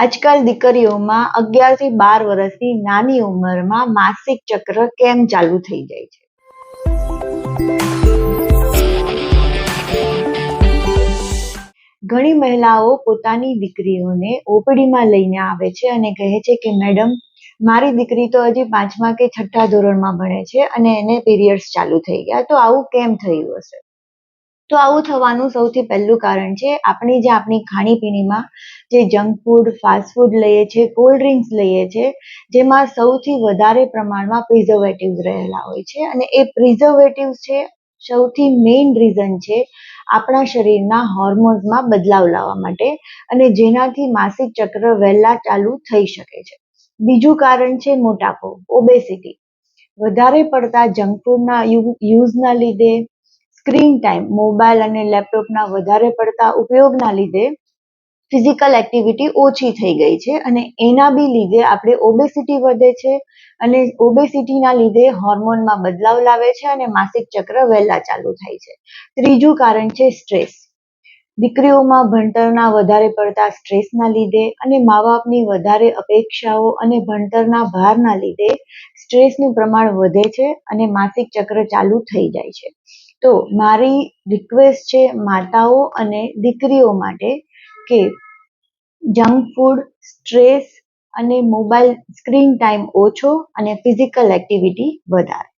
આજકાલ દીકરીઓમાં અગિયારથી બાર વર્ષની નાની ઉંમરમાં માસિક ચક્ર કેમ ચાલુ થઈ જાય છે? ઘણી મહિલાઓ પોતાની દીકરીઓને ઓપીડીમાં લઈને આવે છે અને કહે છે કે, મેડમ, મારી દીકરી તો હજી પાંચમા કે છઠ્ઠા ધોરણમાં ભણે છે અને એને પીરિયડ્સ ચાલુ થઈ ગયા. તો આવું કેમ થયું હશે? તો આવું થવાનું સૌથી પહેલું કારણ છે, આપણે જે આપણી ખાણીપીણીમાં જે જંક ફૂડ ફાસ્ટ ફૂડ લઈએ છીએ કોલ્ડ ડ્રિંક્સ લઈએ છીએ, જેમાં સૌથી વધારે પ્રમાણમાં પ્રિઝર્વેટિવ્સ રહેલા હોય છે. અને એ પ્રિઝર્વેટિવ્સ છે, સૌથી મેઇન રીઝન છે આપણા શરીરના હોર્મોન્સમાં બદલાવ લાવવા માટે અને જેનાથી માસિક ચક્ર વહેલા ચાલુ થઈ શકે છે. બીજું કારણ છે મોટાપો ઓબેસિટી વધારે પડતા જંક ફૂડના યુઝના લીધે સ્ક્રીન ટાઈમ, મોબાઈલ અને લેપટોપના વધારે પડતા ઉપયોગના લીધે ફિઝિકલ એક્ટિવિટી ઓછી થઈ ગઈ છે અને એના બી લીધે આપણે ઓબેસિટી વધે છે અને ઓબેસિટીના લીધે હોર્મોનમાં બદલાવ લાવે છે અને માસિક ચક્ર વહેલા ચાલુ થાય છે. ત્રીજું કારણ છે સ્ટ્રેસ. દીકરીઓમાં ભણતરના વધારે પડતા સ્ટ્રેસના લીધે અને મા બાપની વધારે અપેક્ષાઓ અને ભણતરના ભારના લીધે સ્ટ્રેસનું પ્રમાણ વધે છે અને માસિક ચક્ર ચાલુ થઈ જાય છે. તો મારી રિક્વેસ્ટ છે માતાઓ અને દીકરીઓ માટે કે જંક ફૂડ સ્ટ્રેસ અને મોબાઈલ સ્ક્રીન ટાઈમ ઓછો અને ફિઝિકલ એક્ટિવિટી વધારે.